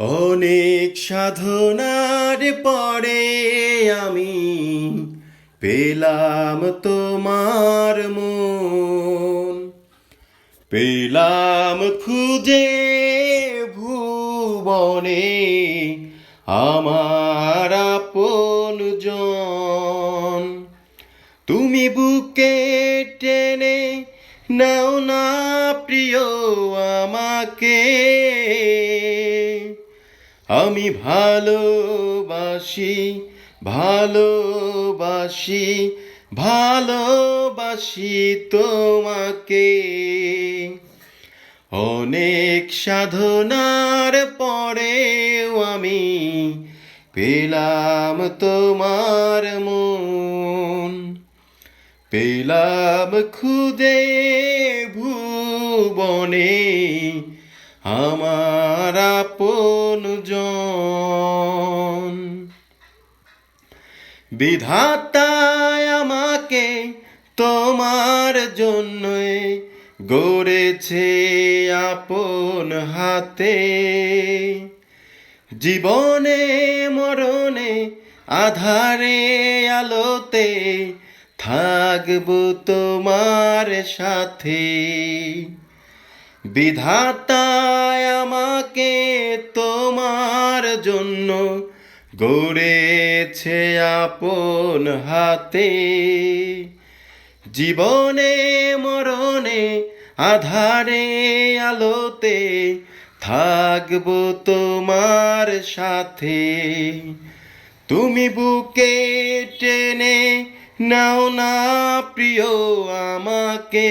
অনেক সাধনার পরে আমি পেলাম তোমার মন। পেলাম খুঁজে ভুবনে আমার আপন জন। তুমি বুকে টেনে নাও না প্রিয় আমাকে। আমি ভালোবাসি ভালোবাসি ভালোবাসি তোমাকে। অনেক সাধনার পরেও আমি পেলাম তোমার মন। পেলাম খুদে ভুবনে আমার আপন জন। বিধাতায় আমাকে তোমার জন্য গড়েছে আপন হাতে। জীবনে, মরণে, আধারে, আলোতে থাকব তোমার সাথে। বিধাতায় আমাকে তোমার জন্য গড়েছে আপন হাতে। জীবনে, মরণে, আধারে, আলোতে থাকব তোমার সাথে। তুমি বুকে টেনে নাও না প্রিয় আমাকে।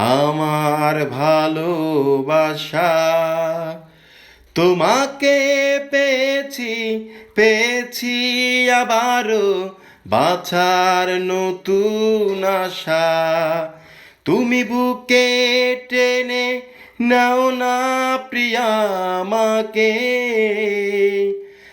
আমার ভালোবাসা। তোমাকে পেয়েছি পেয়েছি আবারও বাছার নতুন আশা। তুমি বুকে টেনে নাও না প্রিয়া আমাকে।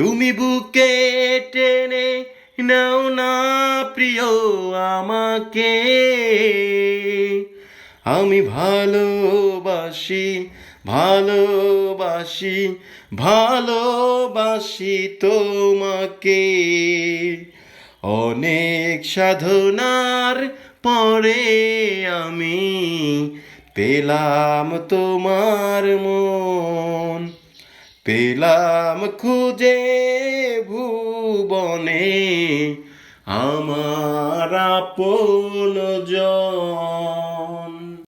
তুমি বুকে টেনে নাও না প্রিয় আমাকে। আমি ভালোবাসি ভালোবাসি ভালোবাসি তোমাকে। অনেক সাধনার পরে আমি পেলাম তোমার মন। পেলাম খুঁজে ভুবনে আমার আপন